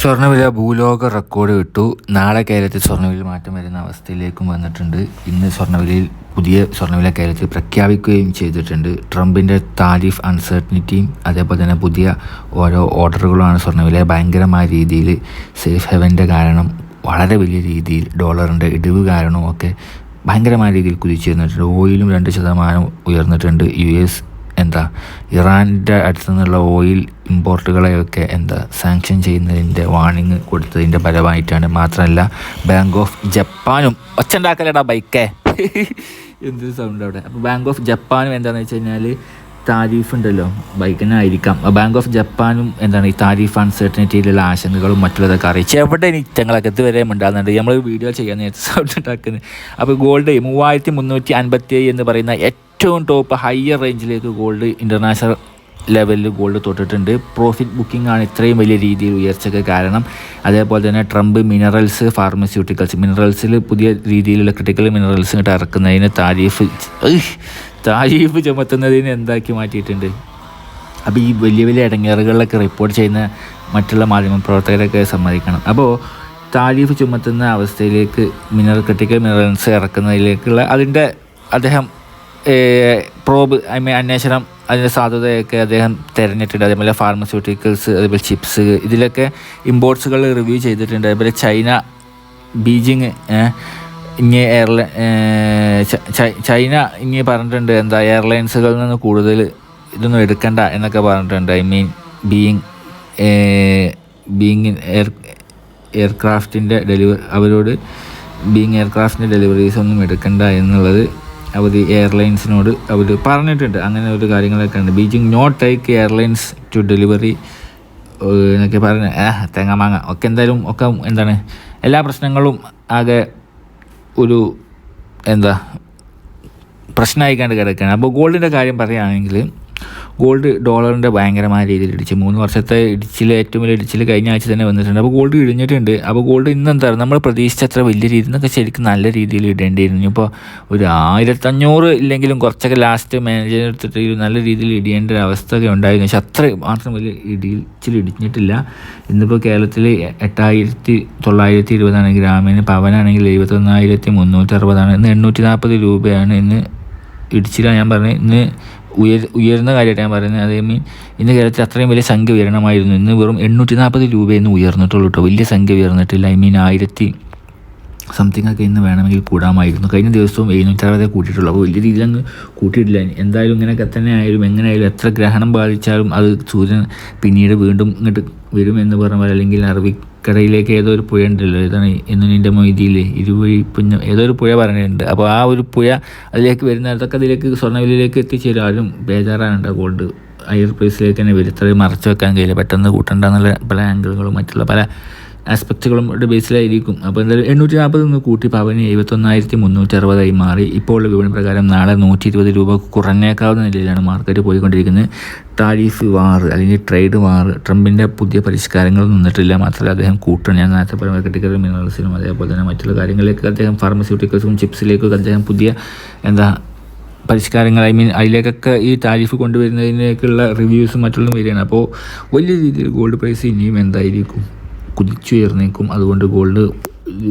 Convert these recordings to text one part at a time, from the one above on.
സ്വർണവില ഭൂലോക റെക്കോർഡ് വിട്ടു. നാളെ കേരളത്തിൽ സ്വർണവില മാറ്റം വരുന്ന അവസ്ഥയിലേക്കും വന്നിട്ടുണ്ട്. ഇന്ന് സ്വർണവിലയിൽ പുതിയ സ്വർണവില കേരളത്തിൽ പ്രഖ്യാപിക്കുകയും ചെയ്തിട്ടുണ്ട്. ട്രംപിന്റെ താരിഫ് അൺസർട്ടനിറ്റിയും അതേപോലെ തന്നെ പുതിയ ഓരോ ഓർഡറുകളുമാണ് സ്വർണവില ഭയങ്കരമായ രീതിയിൽ സേഫ് ഹെവന്റെ കാരണം വളരെ വലിയ രീതിയിൽ ഡോളറിന്റെ ഇടിവ് കാരണവും ഒക്കെ ഭയങ്കരമായ രീതിയിൽ കുതിച്ചിരുന്നിട്ടുണ്ട് ഓയിലും രണ്ട് ശതമാനം ഉയർന്നിട്ടുണ്ട്. യു എസ് എന്താ ഇറാന്റെ അടുത്തു നിന്നുള്ള ഓയിൽ ഇമ്പോർട്ടുകളെയൊക്കെ എന്താ സാങ്ഷൻ ചെയ്യുന്നതിന്റെ വാണിങ് കൊടുത്തതിന്റെ ഫലമായിട്ടാണ് മാത്രമല്ല ബാങ്ക് ഓഫ് ജപ്പാനും ഒച്ചുണ്ടാക്കലടാ ബൈക്കേ. എന്തൊരു സൗണ്ട് അവിടെ. അപ്പോൾ ബാങ്ക് ഓഫ് ജപ്പാനും എന്താണെന്ന് വെച്ച് കഴിഞ്ഞാൽ താരീഫ് ഉണ്ടല്ലോ ബൈക്കിനായിരിക്കാം ബാങ്ക് ഓഫ് ജപ്പാനും എന്താണ് ഈ താരീഫ് അൺസർട്ടനിറ്റിയിലുള്ള ആശങ്കകളും മറ്റുള്ളതൊക്കെ അറിയിച്ചു എവിടെ ഇനി ഞങ്ങളൊക്കെ ഇതുവരെ ഉണ്ടാകുന്നുണ്ട്. നമ്മൾ വീഡിയോ ചെയ്യാൻ നേരത്തെ സൗണ്ട് ഉണ്ടാക്കുന്നത് അപ്പോൾ ഗോൾഡ് മൂവായിരത്തി മുന്നൂറ്റി അൻപത്തി എന്ന് പറയുന്ന ഏറ്റവും ടോപ്പ് ഹയർ റേഞ്ചിലേക്ക് ഗോൾഡ് ഇന്റർനാഷണൽ ലെവലിൽ ഗോൾഡ് തൊട്ടിട്ടുണ്ട്. പ്രോഫിറ്റ് ബുക്കിംഗ് ആണ് ഇത്രയും വലിയ രീതിയിൽ ഉയർച്ചയ്ക്ക് കാരണം. അതേപോലെ തന്നെ ട്രംപ് മിനറൽസ് ഫാർമസ്യൂട്ടിക്കൽസ് മിനറൽസിൽ പുതിയ രീതിയിലുള്ള ക്രിട്ടിക്കൽ മിനറൽസ് ഇങ്ങോട്ട് ഇറക്കുന്നതിന് താരീഫ് താരീഫ് ചുമത്തുന്നതിന് എന്താക്കി മാറ്റിയിട്ടുണ്ട്? അപ്പോൾ ഈ വലിയ വലിയ ഇടങ്ങേറുകളിലൊക്കെ റിപ്പോർട്ട് ചെയ്യുന്ന മറ്റുള്ള മാധ്യമ പ്രവർത്തകരൊക്കെ സമ്മതിക്കണം. അപ്പോൾ താരീഫ് ചുമത്തുന്ന അവസ്ഥയിലേക്ക് മിനറൽ ക്രിട്ടിക്കൽ മിനറൽസ് ഇറക്കുന്നതിലേക്കുള്ള അതിന്റെ അദ്ദേഹം പ്രോബ് ഐ മീൻ അന്വേഷണം അതിന്റെ സാധ്യതയൊക്കെ അദ്ദേഹം തിരഞ്ഞിട്ടുണ്ട്. അതേപോലെ ഫാർമസ്യൂട്ടിക്കൽസ് അതേപോലെ ചിപ്സ് ഇതിലൊക്കെ ഇമ്പോർട്ട്സുകൾ റിവ്യൂ ചെയ്തിട്ടുണ്ട്. അതേപോലെ ചൈന ബീജിങ് ഇനി എയർലൈൻ ചൈന ഇനി പറഞ്ഞിട്ടുണ്ട് എന്താ എയർലൈൻസുകളിൽ നിന്ന് കൂടുതൽ ഇതൊന്നും എടുക്കണ്ട എന്നൊക്കെ പറഞ്ഞിട്ടുണ്ട്. I mean Boeing Boeing air എയർക്രാഫ്റ്റിന്റെ delivery അവരോട് ബീയിങ് എയർക്രാഫ്റ്റിന്റെ ഡെലിവറീസ് ഒന്നും എടുക്കണ്ട എന്നുള്ളത് അവർ എയർലൈൻസിനോട് അവർ പറഞ്ഞിട്ടുണ്ട്. അങ്ങനെ ഒരു കാര്യങ്ങളൊക്കെ ഉണ്ട്. Beijing not take airlines to delivery എന്നൊക്കെ പറഞ്ഞ്. ഏഹ് തേങ്ങാമാങ്ങ ഒക്കെ എന്തായാലും ഒക്കെ എന്താണ് എല്ലാ പ്രശ്നങ്ങളും ആകെ ഒരു എന്താ പ്രശ്നമായിക്കാണ്ട് കിടക്കുകയാണ് അപ്പോൾ ഗോൾഡിന്റെ കാര്യം പറയുകയാണെങ്കിൽ ഗോൾഡ് ഡോളറിന്റെ ഭയങ്കരമായ രീതിയിൽ ഇടിച്ച്. മൂന്ന് വർഷത്തെ ഇടിച്ചിൽ ഏറ്റവും വലിയ ഇടിച്ചിൽ കഴിഞ്ഞ ആഴ്ച തന്നെ വന്നിട്ടുണ്ട്. അപ്പോൾ ഗോൾഡ് ഇടിഞ്ഞിട്ടുണ്ട്. അപ്പോൾ ഗോൾഡ് ഇന്ന് എന്താ നമ്മൾ പ്രതീക്ഷിച്ച അത്ര വലിയ രീതിയിൽ നിന്നൊക്കെ ശരിക്കും നല്ല രീതിയിൽ ഇടേണ്ടിയിരുന്നു. ഇപ്പോൾ ഒരു ആയിരത്തഞ്ഞൂറ് ഇല്ലെങ്കിലും കുറച്ചൊക്കെ ലാസ്റ്റ് മാനേജർ എടുത്തിട്ട് നല്ല രീതിയിൽ ഇടിയേണ്ട ഒരു അവസ്ഥയൊക്കെ ഉണ്ടായിരുന്നു. പക്ഷെ അത്ര മാത്രം വലിയ ഇടിച്ചിൽ ഇടിഞ്ഞിട്ടില്ല. ഇന്നിപ്പോൾ കേരളത്തിൽ എട്ടായിരത്തി തൊള്ളായിരത്തി ഇരുപതാണ്. ഗ്രാമീണ പവനാണെങ്കിൽ എഴുപത്തൊന്നായിരത്തി മുന്നൂറ്റി അറുപതാണ് ഇന്ന് എണ്ണൂറ്റി നാൽപ്പത് രൂപയാണ് ഇന്ന് ഇടിച്ചില്ല ഞാൻ പറഞ്ഞത്. ഇന്ന് ഉയർ ഉയർന്ന കാര്യമായിട്ട് ഞാൻ പറയുന്നത് അതേ മീൻ ഇന്ന് കേരളത്തിൽ അത്രയും വലിയ സംഖ്യ ഉയരണമായിരുന്നു. ഇന്ന് വെറും എണ്ണൂറ്റി നാൽപ്പത് രൂപയെന്ന് ഉയർന്നിട്ടുള്ളൂ കേട്ടോ. വലിയ സംഖ്യ ഉയർന്നിട്ടില്ല. ഐ മീൻ ആയിരത്തി സംതിങ് ഒക്കെ ഇന്ന് വേണമെങ്കിൽ കൂടാമായിരുന്നു. കഴിഞ്ഞ ദിവസവും എഴുന്നൂറ്റി അറുപതേ കൂട്ടിയിട്ടുള്ളൂ. അപ്പോൾ വലിയ രീതിയിൽ അങ്ങ് കൂട്ടിയിട്ടില്ല. എന്തായാലും ഇങ്ങനെയൊക്കെ തന്നെ ആയാലും എങ്ങനെയായാലും എത്ര ഗ്രഹണം ബാധിച്ചാലും അത് സൂര്യൻ പിന്നീട് വീണ്ടും ഇങ്ങോട്ട് വരുമെന്ന് പറഞ്ഞാൽ അല്ലെങ്കിൽ അറബിക്കടയിലേക്ക് ഏതോ ഒരു പുഴ ഉണ്ടല്ലോ ഏതാണ് എന്നിന്റെ മൊയ്തിയിൽ ഇരുവഴി പുഞ്ഞ ഏതോ ഒരു പുഴ പറഞ്ഞിട്ടുണ്ട്. അപ്പോൾ ആ ഒരു പുഴ അതിലേക്ക് വരുന്ന അതൊക്കെ അതിലേക്ക് സ്വർണവിലേക്ക് എത്തിച്ചേരും. ആരും ബേജാറാനുണ്ട് ഗോൾഡ് ഹയർ പ്രൈസിലേക്ക് തന്നെ വരും. ഇത്രയും മറച്ചു വെക്കാൻ കഴിയില്ല. പെട്ടെന്ന് കൂട്ടണ്ട എന്നുള്ള പല ആംഗിളുകളും മറ്റുള്ള പല ആസ്പെക്റ്റുകളും ബേസിലായിരിക്കും അപ്പോൾ എന്തായാലും എണ്ണൂറ്റി നാൽപ്പത് നിന്ന് കൂട്ടി പവന് എഴുപത്തൊന്നായിരത്തി മുന്നൂറ്റി അറുപതായി മാറി. ഇപ്പോൾ വിപണി പ്രകാരം നാളെ നൂറ്റി ഇരുപത് രൂപ കുറഞ്ഞേക്കാവുന്ന നിലയിലാണ് മാർക്കറ്റ് പോയിക്കൊണ്ടിരിക്കുന്നത്. താരിഫ് വാർ അല്ലെങ്കിൽ ട്രേഡ് വാർ ട്രംപിന്റെ പുതിയ പരിഷ്കാരങ്ങൾ നിന്നിട്ടില്ല. മാത്രമല്ല അദ്ദേഹം കൂട്ടണം. ഞാൻ നേരത്തെ പറഞ്ഞ ക്രിട്ടിക്കൽ മിനറൽസിനും അതേപോലെ തന്നെ മറ്റുള്ള കാര്യങ്ങളിലേക്ക് അദ്ദേഹം ഫാർമസ്യൂട്ടിക്കൽസും ചിപ്സിലേക്കൊക്കെ അദ്ദേഹം പുതിയ എന്താ പരിഷ്കാരങ്ങൾ ഐ മീൻ അതിലേക്കൊക്കെ ഈ താരിഫ് കൊണ്ടുവരുന്നതിനേക്കുള്ള റിവ്യൂസും മറ്റുള്ളതും വരികയാണ്. അപ്പോൾ വലിയ രീതിയിൽ ഗോൾഡ് പ്രൈസ് ഇനിയും എന്തായിരിക്കും? കുതിച്ചുയർന്നേക്കും. അതുകൊണ്ട് ഗോൾഡ്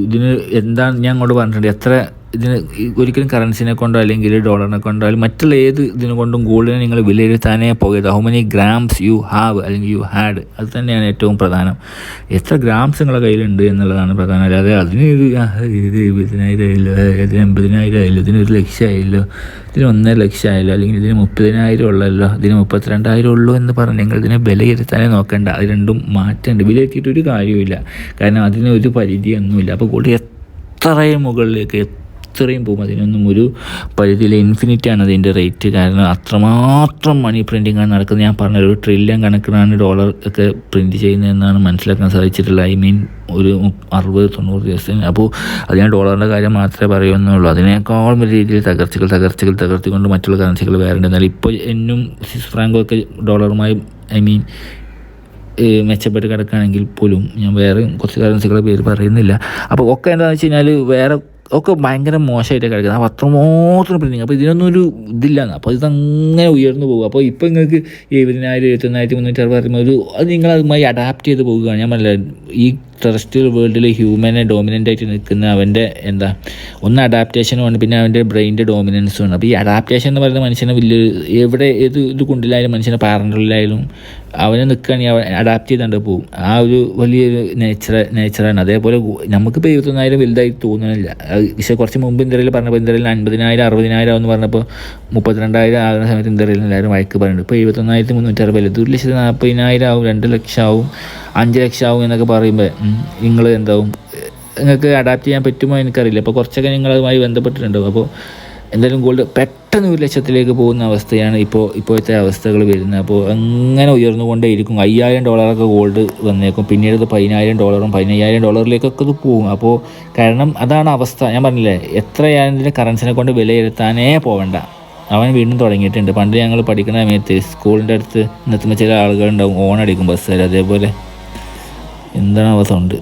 ഇതിന് എന്താണ് ഞാൻ അങ്ങോട്ട് പറഞ്ഞിട്ടുണ്ട്? എത്ര ഇതിന് ഒരിക്കലും കറൻസിനെ കൊണ്ടോ അല്ലെങ്കിൽ ഡോളറിനെ കൊണ്ടോ അല്ലെങ്കിൽ മറ്റുള്ള ഏത് ഇതിനെ കൊണ്ടും ഗോൾഡിനെ നിങ്ങൾ വിലയിരുത്താനേ പോകരുത്. How many grams you have അല്ലെങ്കിൽ യു ഹാഡ് അത് തന്നെയാണ് ഏറ്റവും പ്രധാനം. എത്ര ഗ്രാംസ് നിങ്ങളുടെ കയ്യിലുണ്ട് എന്നുള്ളതാണ് പ്രധാനം. അല്ലാതെ അതിന് ഇത് ഇത് ഇരുപതിനായിരം ആയില്ലോ ഇതിന് എൺപതിനായിരം ആയില്ലോ ഇതിന് ഒരു ലക്ഷം ആയില്ലോ ഇതിന് ഒന്നര ലക്ഷം ആയില്ലോ അല്ലെങ്കിൽ ഇതിന് മുപ്പതിനായിരം ഉള്ളല്ലോ ഇതിന് മുപ്പത്തിരണ്ടായിരം ഉള്ളൂ എന്ന് പറഞ്ഞ് നിങ്ങൾ ഇതിനെ വിലയിരുത്താനേ നോക്കേണ്ട. അത് രണ്ടും മാറ്റേണ്ട. വിലയിരുത്തിയിട്ട് ഒരു കാര്യമില്ല കാരണം അതിന് ഒരു പരിധിയൊന്നുമില്ല. അപ്പോൾ കൂടി എത്രയും മുകളിലേക്ക് എത്രയും പോകും അതിനൊന്നും ഒരു പരിധിയിൽ ഇൻഫിനിറ്റി ആണ് അതിന്റെ റേറ്റ് കാരണം അത്രമാത്രം മണി പ്രിന്റിംഗ് ആണ് നടക്കുന്നത്. ഞാൻ പറഞ്ഞ ഒരു ട്രില്യൺ കണക്കിനാണ് ഡോളർ ഒക്കെ പ്രിന്റ് ചെയ്യുന്നതെന്നാണ് മനസ്സിലാക്കാൻ സാധിച്ചിട്ടുള്ളത്. ഐ മീൻ ഒരു അറുപത് തൊണ്ണൂറ് ദിവസം അപ്പോൾ അത് ഞാൻ ഡോളറിന്റെ കാര്യം മാത്രമേ പറയുന്നുള്ളൂ. അതിനേക്കാൾ വലിയ രീതിയിൽ തകർച്ചകൾ തകർച്ചകൾ തകർത്തിക്കൊണ്ട് മറ്റുള്ള കറൻസികൾ വേറെ എന്നാൽ ഇപ്പോൾ എന്നും സ്വിസ് ഫ്രാങ്കോ ഒക്കെ ഡോളറുമായി ഐ മീൻ മെച്ചപ്പെട്ട് കിടക്കുകയാണെങ്കിൽ പോലും ഞാൻ വേറെ കുറച്ച് കറൻസികളുടെ പേര് പറയുന്നില്ല. അപ്പോൾ ഒക്കെ എന്താണെന്ന് വെച്ച് കഴിഞ്ഞാൽ വേറെ ഒക്കെ ഭയങ്കര മോശമായിട്ട് കിടക്കുന്നത്. അപ്പോൾ അത്രമാത്രം പ്രിന്റിങ് അപ്പോൾ ഇതിനൊന്നും ഒരു ഇതില്ലാന്ന്. അപ്പോൾ ഇതങ്ങനെ ഉയർന്നു പോകും. അപ്പോൾ ഇപ്പോൾ നിങ്ങൾക്ക് എഴുപതിനായിരം എഴുപത്തൊന്നായിരത്തി മുന്നൂറ്റി അറുപത് ഒരു അത് നിങ്ങൾ അഡാപ്റ്റ് ചെയ്ത് പോകുകയാണ് ഞാൻ പറഞ്ഞില്ല ഈ ടെറസ്ട്രിയൽ വേൾഡിൽ ഹ്യൂമനെ ഡോമിനന്റ് ആയിട്ട് നിൽക്കുന്ന അവന്റെ എന്താ ഒന്ന് അഡാപ്റ്റേഷനും ഉണ്ട് പിന്നെ അവന്റെ ബ്രെയിന്റെ ഡോമിനൻസും ഉണ്ട് അപ്പോൾ ഈ അഡാപ്റ്റേഷൻ എന്ന് പറയുന്ന മനുഷ്യനെ വലിയ എവിടെ ഏത് ഇത് കൊണ്ടില്ലായാലും മനുഷ്യനെ പാറണ്ടിലായാലും അവനെ നിൽക്കുകയാണെങ്കിൽ അവൻ അഡാപ്റ്റ് ചെയ്തുകൊണ്ട് പോകും ആ ഒരു വലിയൊരു നേച്ചർ നേച്ചറാണ് അതേപോലെ നമുക്കിപ്പോൾ ഇരുപത്തൊന്നായിരം വലുതായി തോന്നുന്നില്ല പക്ഷേ കുറച്ച് മുമ്പ് ഇന്ത്യയിൽ പറഞ്ഞപ്പോൾ ഇന്ത്യയിൽ അൻപതിനായിരം അറുപതിനായിരം എന്ന് പറഞ്ഞപ്പോൾ മുപ്പത്തിരണ്ടായിരം ആകുന്ന സമയത്ത് ഇന്ത്യയിൽ എല്ലാവരും വഴക്ക് പറയുന്നുണ്ട്. ഇപ്പോൾ എഴുപത്തൊന്നായിരത്തി മുന്നൂറ്റി അറുപത് ഒരു ലക്ഷത്തി നാൽപ്പതിനായിരം ആവും രണ്ട് ലക്ഷം ആവും. അഞ്ച് ലക്ഷം ആവും എന്നൊക്കെ പറയുമ്പോൾ നിങ്ങൾ എന്താവും? നിങ്ങൾക്ക് അഡാപ്റ്റ് ചെയ്യാൻ പറ്റുമോ എനിക്കറിയില്ല. അപ്പോൾ കുറച്ചൊക്കെ നിങ്ങൾ അതുമായി ബന്ധപ്പെട്ടിട്ടുണ്ടാവും. അപ്പോൾ എന്തായാലും ഗോൾഡ് പെട്ടെന്ന് ഒരു ലക്ഷത്തിലേക്ക് പോകുന്ന അവസ്ഥയാണ് ഇപ്പോൾ ഇപ്പോഴത്തെ അവസ്ഥകൾ വരുന്നത്. അപ്പോൾ അങ്ങനെ ഉയർന്നുകൊണ്ടേയിരിക്കും. അയ്യായിരം ഡോളറൊക്കെ ഗോൾഡ് വന്നേക്കും. പിന്നീട് ഇത് പതിനായിരം ഡോളറും പതിനയ്യായിരം ഡോളറിലേക്കൊക്കെ ഇത് പോകും. അപ്പോൾ കാരണം അതാണ് അവസ്ഥ. ഞാൻ പറഞ്ഞില്ലേ എത്രയാണ് ഇതിന്റെ കറൻസിനെ കൊണ്ട് വിലയിരുത്താനേ പോകണ്ട അവൻ വീണ്ടും തുടങ്ങിയിട്ടുണ്ട്. പണ്ട് ഞങ്ങൾ പഠിക്കുന്ന സമയത്ത് സ്കൂളിന്റെ അടുത്ത് നിർത്തുമ്പോൾ ചില ആളുകളുണ്ടാവും. ഓണടിക്കും ബസ്സുകാർ അതേപോലെ എന്താണ് അവ സൗണ്ട്